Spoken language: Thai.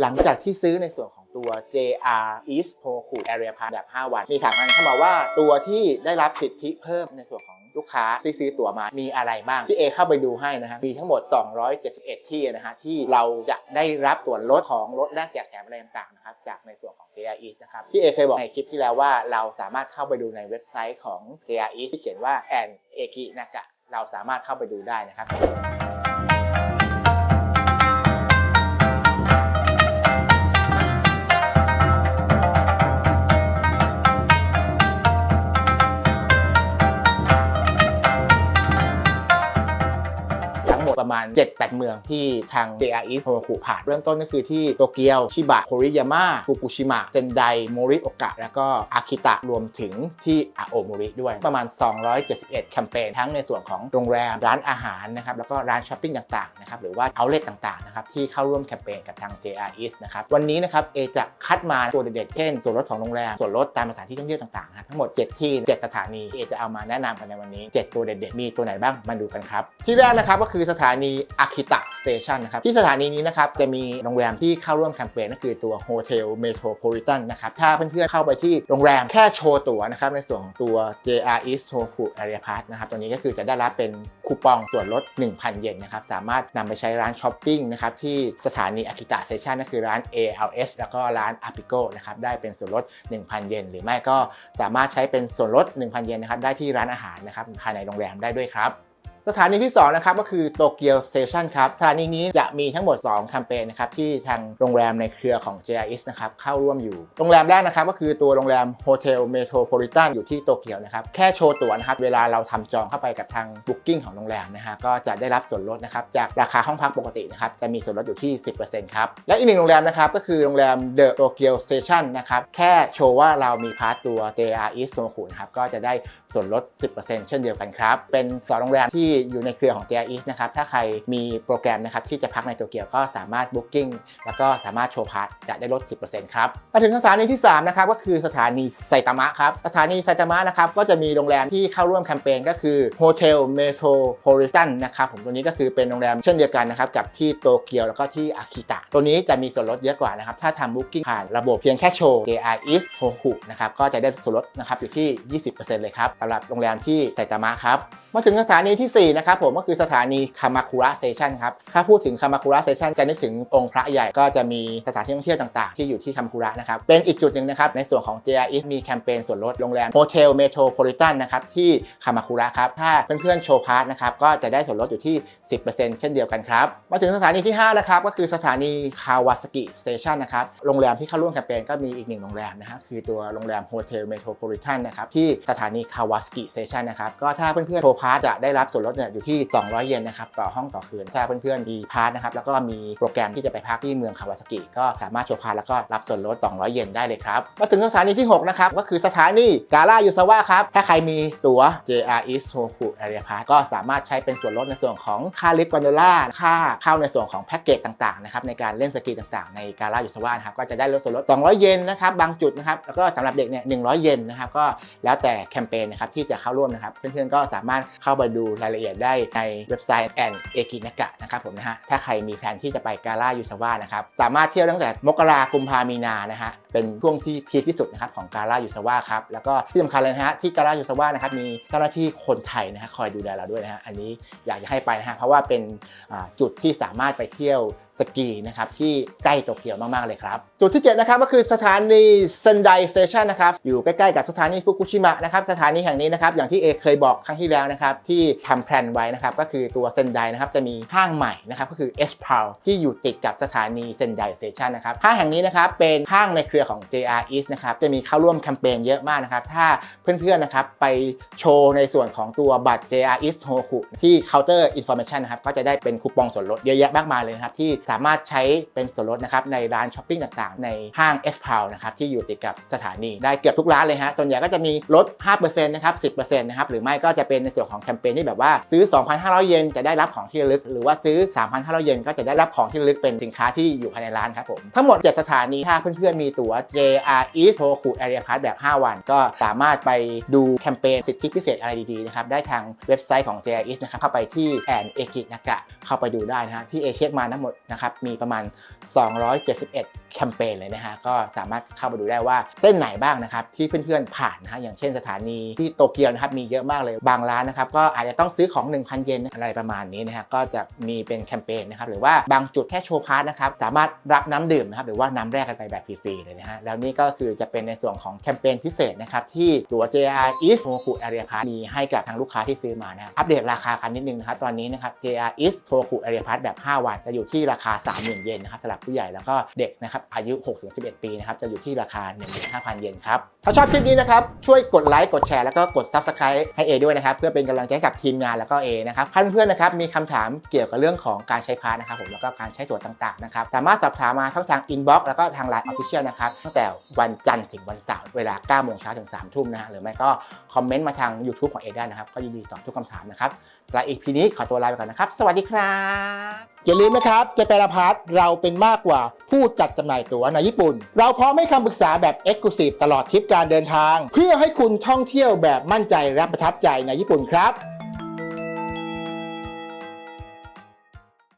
หลังจากที่ซื้อในส่วนของตัว JR East Toku Area Pass แบบ 5 วัน มีถามกันเข้ามาว่าตัวที่ได้รับสิทธิเพิ่มในส่วนของลูกค้าที่ซื้อตั๋วมามีอะไรบ้าง ที่เอเข้าไปดูให้นะฮะ มีทั้งหมด 271 ที่นะฮะ ที่เราจะได้รับส่วนลดของลดแลกแจกแถมอะไรต่างๆนะครับ จากในส่วนของ JR East นะครับที่เอเคยบอกในคลิปที่แล้วว่าเราสามารถเข้าไปดูในเว็บไซต์ของ JR East ที่เขียนว่า and e k i n a k a เราสามารถเข้าไปดูได้นะครับ มาณ 7-8 เมืองที่ทาง JR East โทรคุผ่านเริ่มต้นก็คือที่โตเกียว ชิบะโคริยาม่าฟุกุชิมะเซนไดโมริโอกะ แล้วก็อาคิตะรวมถึงที่อาโอโมริด้วยประมาณ 271 แคมเปญทั้งในส่วนของโรงแรม ร้านอาหารนะครับแล้วก็ร้านช้อปปิ้งต่างๆนะครับหรือว่าเอาเล t ต่างๆนะครับที่เข้าร่วมแคมเปญกับทาง JR East นะครับวันนี้นะครับเอจะคัดมาตัวเด็ดๆเช่นส่วนลดของโรงแรมส่วนลดตามสถานที่ท่องเที่ยวต่างๆนะครับทั้งหมด 7 ที่ 7 สถานีเอจะเอามาแนะนำกันในวันนี้ 7 ตัวเด็ดๆมีตัวไหนบ้างมาดูกันครับที่แรกนะครับก็คือสถานีอาคิตะสเตชันนะครับที่สถานีนี้นะครับจะมีโรงแรมที่เข้าร่วมแคมเปญก็คือตัวโฮเทลเมโทรโพลิตันนะครับถ้าเพื่อนๆเข้าไปที่โรงแรมแค่โชว์ตั๋วนะครับในส่วนของตัว JR East Toku Area Pass นะครับตัวนี้ก็คือจะได้รับเป็นคูปองส่วนลด 1,000 เยนนะครับสามารถนำไปใช้ร้านช้อปปิ้งนะครับที่สถานีอากิตะสเตชันก็คือร้าน ALS แล้วก็ร้าน Apico นะครับได้เป็นส่วนลด 1,000 เยนหรือไม่ก็สามารถใช้เป็นส่วนลด 1,000 เยนนะครับได้ที่ร้านอาหารนะครับภายในโรงแรมได้ด้วยครับ สถานีที่ 2 นะครับก็คือโตเกียวสเตชันครับสถานีนี้จะมีทั้งหมด 2 แคมเปญนะครับที่ทางโรงแรมในเครือของ JRS นะครับเข้าร่วมอยู่ โรงแรมแรกนะครับก็คือตัวโรงแรมโฮเทลเมโทรโพลิตันอยู่ที่โตเกียวนะครับแค่โชว์ตั๋วนะครับเวลาเราทำจองเข้าไปกับทางบุ๊กิ้งของโรงแรมนะฮะก็จะได้รับส่วนลดนะครับจากราคาห้องพักปกตินะครับจะมีส่วนลดอยู่ที่ 10%ครับและอีกหนึ่งโรงแรมนะครับก็คือโรงแรมเดอะโตเกียวสเตชันนะครับแค่โชว์ว่าเรามีพาสตัว JRIs โซคุนะครับก็จะได้ส่วนลด 10%เช่นเดียวกันครับเป็นสองโรงแรมที่อยู่ในเครือของ JR East นะครับ ถ้าใครมีโปรแกรมนะครับที่จะพักในโตเกียวก็สามารถ Booking แล้วก็สามารถโชว์พาร์ทจะได้ลด 10%ครับ มาถึงสถานีที่ 3 นะครับ ก็คือสถานีไซตามะครับ สถานีไซตามะนะครับ ก็จะมีโรงแรมที่เข้าร่วมแคมเปญก็คือ Hotel Metropolitan นะครับ ผมตัวนี้ก็คือเป็นโรงแรมเช่นเดียวกันนะครับกับที่โตเกียวแล้วก็ที่อากิตะ ตัวนี้จะมีส่วนลดเยอะกว่านะครับ ถ้าทำ Booking ผ่านระบบเพียงแค่โชว์ JR East Toku นะครับ ก็จะได้ส่วนลดนะครับอยู่ที่ 20%เลยครับสำหรับโรงแรมที่ไซตามะครับ มาถึงสถานีที่ 4 นะครับผมก็คือสถานีคามาคุระเตชันครับ ถ้าพูดถึงคามาคุระเตชันจะนึกถึงองค์พระใหญ่ก็จะมีสถานที่ท่องเที่ยวต่างๆ ที่อยู่ที่คามาคุระนะครับ เป็นอีกจุดหนึ่งนะครับ ในส่วนของ JR East มีแคมเปญส่วนลดโรงแรมโฮเทลเมโทรโพลิตันนะครับที่คามาคุระครับ ถ้าเพื่อนๆโชว์พาร์ทนะครับก็จะได้ส่วนลดอยู่ที่ 10%เช่นเดียวกันครับ มาถึงสถานีที่5นะครับก็คือสถานีคาวาสกิสเตชันนะครับโรงแรมที่เข้าร่วมแคมเปญก็มีอีกหนึ่งโรงแรมนะฮะคือตัวโรงแรมโฮเทลเมโทรโพลิตันนะครับที่สถานีคาวาสกิสเตชันนะครับก็ถ้าเพื่อนๆโชว์พาร์ทจะได้รับส่วนลดเนี่ยอยู่ที่ 200 เยนนะครับต่อห้องต่อคืนถ้าเพื่อนๆมีพาร์ทนะครับแล้วก็มีโปรแกรมที่จะไปพักที่เมืองคาวาสกิก็สามารถโชว์พาร์ทแล้วก็รับส่วนลด 200 เยนได้เลยครับมาถึงสถานีที่ 6 นะครับ ก็คือสถานีกาลายูซาวะครับ ถ้าใครมีตั๋ว JR East Toku Area Pass ก็สามารถใช้เป็นส่วนลดในส่วนของค่าลิฟต์กอนโดล่าค่าเข้าในส่วนของแพ็กเกจต่างๆนะครับในการเล่นสกีต่างๆ ในกาลายูซาวะนะครับก็จะได้ลดส่วนลด 200 เยนนะครับบางจุดนะครับแล้วก็สำหรับเด็กเนี่ย100 เยนนะครับก็แล้วแต่แคมเปญนะครับที่จะเข้าร่วมนะครับเพื่อนๆก็สามารถเข้าไปดูรายละเอียดได้ในเว็บไซต์แอนเอกินากะนะครับผมนะฮะถ้าใครมีแผนที่จะไปกาลายูซาวะนะครับสามารถเที่ยวตั้งแต่มกรากุมภามีนานะฮะเป็นช่วงที่พีคที่สุดนะครับของกาลายูซาวะครับแล้วก็ที่สำคัญเลยนะฮะที่กาลายูซาวะนะครับมีเจ้าหน้าที่คนไทยนะฮะคอยดูแลเราด้วยนะฮะอันนี้อยากจะให้ไปนะฮะเพราะว่าเป็นจุดที่สามารถไปเที่ยวสกีนะครับที่ใกล้โตเกียวมากๆเลยครับ จุดที่ 7 นะครับก็คือสถานีเซนไดสเตชันนะครับอยู่ใกล้ๆกับสถานีฟุกุชิมะนะครับสถานีแห่งนี้นะครับอย่างที่เอเคยบอกครั้งที่แล้วนะครับที่ทำแพลนไว้นะครับก็คือตัวเซนไดนะครับจะมีห้างใหม่นะครับก็คือ s p a l ที่อยู่ติดกับสถานีเซนไดสเตชันนะครับห้างแห่งนี้นะครับเป็นห้างในเครือของ JR East นะครับจะมีเข้าร่วมแคมเปญเยอะมากนะครับถ้าเพื่อนๆนะครับไปโชว์ในส่วนของตัวบัตร JR East Toku ที่เคาน์เตอร์อินโฟ a t ชันนะครับก็จะได้เป็นคูปองส่วนลดเยอะแยะมากมายเลยนะครับที่สามารถใช้เป็นส่วนลดนะครับในร้านช้อปปิ้งต่างในห้าง s p a l นะครับที่อยู่ติดกับสถานีได้เกือบทุกร้านเลยฮะส่วนใหญ่ก็จะมีลด 5%นะครับ 10%นะครับหรือไม่ก็จะเป็นในส่วนของแคมเปญที่แบบว่าซื้อ 2,500 เยนจะได้รับของที่ระลึก หรือว่าซื้อ 3,500 เยนก็จะได้รับของที่ระลึกเป็นสินค้าที่อยู่ภายในร้านครับผมทั้งหมด 7 สถานีถ้าเพื่อนๆมีตั๋ว JR East Toku Area Pass แบบ 5 วัน ก็สามารถไปดูแคมเปญสิทธิพิเศษอะไรดีๆนะครับได้ทางเว็บไซต์ของ JR East นะครับเข้าไปที่แอนเอกินากะเข้าไปดูได้นะฮะที่เอเช็คมาทั้งหมดนะครับมีประมาณ 271 แคมเปญเลยนะฮะก็สามารถเข้าไปดูได้ว่าเส้นไหนบ้างนะครับที่เพื่อนๆผ่านนะฮะอย่างเช่นสถานีที่โตเกียวนะครับมีเยอะมากเลยบางร้านนะครับก็อาจจะต้องซื้อของ 1,000 เยนอะไรประมาณนี้นะฮะก็จะมีเป็นแคมเปญนะครับหรือว่าบางจุดแค่โชว์พาร์ทนะครับสามารถรับน้ำดื่มนะครับหรือว่าน้ำแร่กันไปแบบฟรีๆเลยนะฮะแล้วนี่ก็คือจะเป็นในส่วนของแคมเปญพิเศษนะครับที่ตัว JR East โมคุอารียพาร์มีให้กับทางลูกค้าที่ซื้อมานะครับอัปเดตราคากันนิดนึงนะครับตอนนี้นะครับ JR East โทคุอารียพาร์แบบ 5 วันจะอยู่ที่ราคา 30,000 เยนนะครับสำหรับผู้ใหญ่แล้วก็เด็กนะครับอายุุ 6-11 ปีนะครับ จะอยู่ที่ราคา 15,000 เยนครับ ถ้าชอบคลิปนี้นะครับ ช่วยกดไลค์ กดแชร์ แล้วก็กด Subscribe ให้เอด้วยนะครับ เพื่อเป็นกำลังใจกับทีมงานแล้วก็เอนะครับถ้าเพื่อนๆนะครับ มีคำถามเกี่ยวกับเรื่องของการใช้พาร์นะครับผม แล้วก็การใช้ตัวต่างๆนะครับ สามารถสอบถามมาทั้งทาง Inbox แล้วก็ทาง Line Official นะครับ ตั้งแต่วันจันทร์ถึงวันเสาร์ เวลา9โมงเช้าถึง3ทุ่มนะฮะ หรือไม่ก็คอมเมนต์มาทาง YouTube ของเอได้นะครับ ก็ยินดีตอบทุกคำถามนะครับและอีพีนี้ขอตัวลาไปก่อนนะครับ สวัสดีครับ อย่าลืมนะครับ จะเป็นอพาร์ทเราเป็นมากกว่าผู้จัดจำหน่ายตั๋วในญี่ปุ่น เราพร้อมให้คำปรึกษาแบบ e x c l u s i v e ตลอดทริปการเดินทาง เพื่อให้คุณท่องเที่ยวแบบมั่นใจและประทับใจในญี่ปุ่นครับ